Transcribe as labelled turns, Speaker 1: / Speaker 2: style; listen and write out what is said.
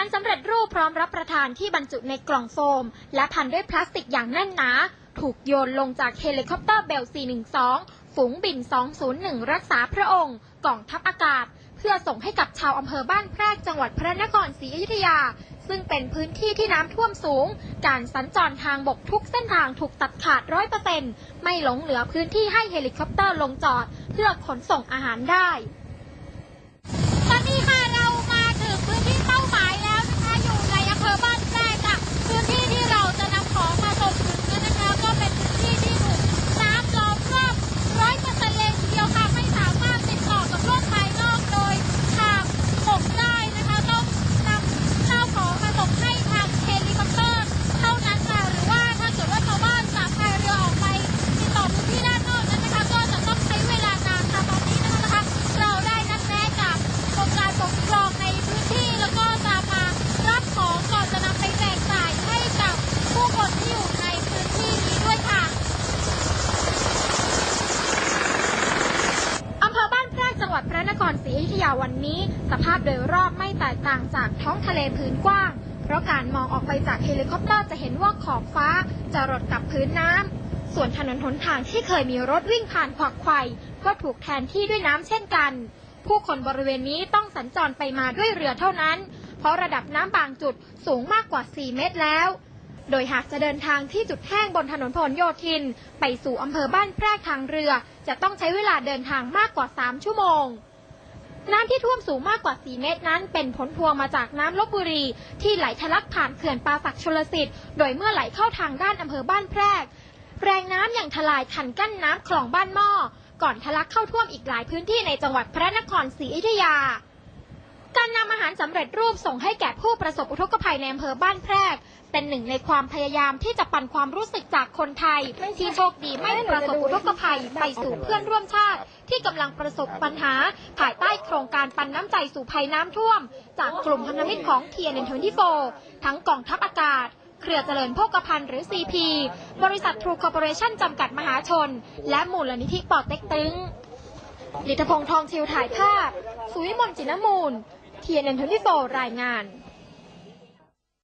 Speaker 1: ารสำเร็จรูปพร้อมรับประทานที่บรรจุในกล่องโฟม และพันด้วยพลาสติกอย่างแน่นหนา ถูกโยนลงจากเฮลิคอปเตอร์เบล 412 ฝูงบิน 201 รักษาพระองค์กล่องทัพอากาศ เพื่อส่งให้กับชาวอำเภอบ้านแพรกจังหวัดพระนครศรีอยุธยา ซึ่งเป็นพื้นที่ที่น้ำท่วมสูง การสัญจรทางบกทุกเส้นทางถูกตัดขาดร้อยเปอร์เซ็นต์ไม่หลงเหลือพื้นที่ให้เฮลิคอปเตอร์ลงจอด เพื่อขนส่งอาหารได้
Speaker 2: ตอนนี้ค่ะเรามาถึงพื้นที่เป้าหมายแล้วนะคะ อยู่ในอำเภอบ้านแพรกค่ะพื้นที่ที่เราจะนำของมาส่งถึงนั้นนะคะ ก็เป็นพื้นที่ที่ถูกน้ำล้อมรอบร้อยเปอร์เซ็นต์เลยทีเดียวค่ะไม่สามารถติดต่อกับโลกภายนอกโดยทางบกได้นะคะต้องนำข้าวของมาส่งให้ทางเฮลิคอปเตอร์เท่านั้นค่ะหรือว่าถ้าเกิดว่าชาวบ้านจะพายเรือออกไปติดต่อพื้นที่ด้านนอกนั้นนะคะ ก็จะต้องใช้เวลานานค่ะตอนนี้นะคะ เราได้นัดแนะกับกรมการปกครองในพื้นที่แล้วก็จะมารับของก่อนจะนำไปแจกจ่ายให้กับผู้คนที่อยู่ในพื้นที่นี้ด้วยค่ะ
Speaker 1: อำเภอบ้านแพรกจังห วัดพระนครศรีอยุธยาวันนี้ สภาพโดยรอบไม่แตกต่างจากท้องทะเลพื้นกว้าง เพราะการมองออกไปจากเฮลิคอปเตอร์จะเห็นว่าขอบฟ้าจะรดกับพื้นน้ำ ส่วนถนนหนทางที่เคยมีรถวิ่งผ่านขวักไขว่ก็ถูกแทนที่ด้วยน้ำเช่นกัน ผู้คนบริเวณนี้ต้องสัญจรไปมาด้วยเรือเท่านั้น เพราะระดับน้ำบางจุดสูงมากกว่า 4 เมตรแล้ว โดยหากจะเดินทางที่จุดแห้งบนถนนพหลโยธิน ไปสู่อำเภอบ้านแพรกทางเรือ จะต้องใช้เวลาเดินทางมากกว่า 3 ชั่วโมง น้ำที่ท่วมสูงมากกว่า 4 เมตรนั้น เป็นผลพวงมาจากน้ำลบบุรี ที่ไหลทะลักผ่านเขื่อนปาสักชลสิทธิ์ โดยเมื่อไหลเข้าทางด้านอำเภอบ้านแพรก แรงน้ำอย่างทลายคันกั้นน้ำคลองบ้านหม้อ ก่อนทะลักเข้าท่วมอีกหลายพื้นที่ในจังหวัดพระนครศรีอยุธยาารนำอาหารสำเร็จรูปส่งให้แก่ผู้ประสบอุทกภัยในอำเภอบ้านแพรก เป็นหนึ่งในความพยายามที่จะปันความรู้สึกจากคนไทย ที่โชคดีไม่ประสบอุทกภัยไปสู่เพื่อนร่วมชาติ ที่กำลังประสบปัญหา ภายใต้โครงการปันน้ำใจสู่ภัยน้ำท่วม จากกลุ่มพันธมิตรของเทียนเนทนที่โฟทั้งกองทัพอากาศเครือเจริญโภคภัณฑ์หรือ CP บริษัททรูคอร์ปอเรชั่นจำกัดมหาชน และมูลนิธิปอเต็กตึงลิทพงษ์ทองชิวถ่ายภาพ สุวิมลจินมูล เทียนนันทนิโตรายงาน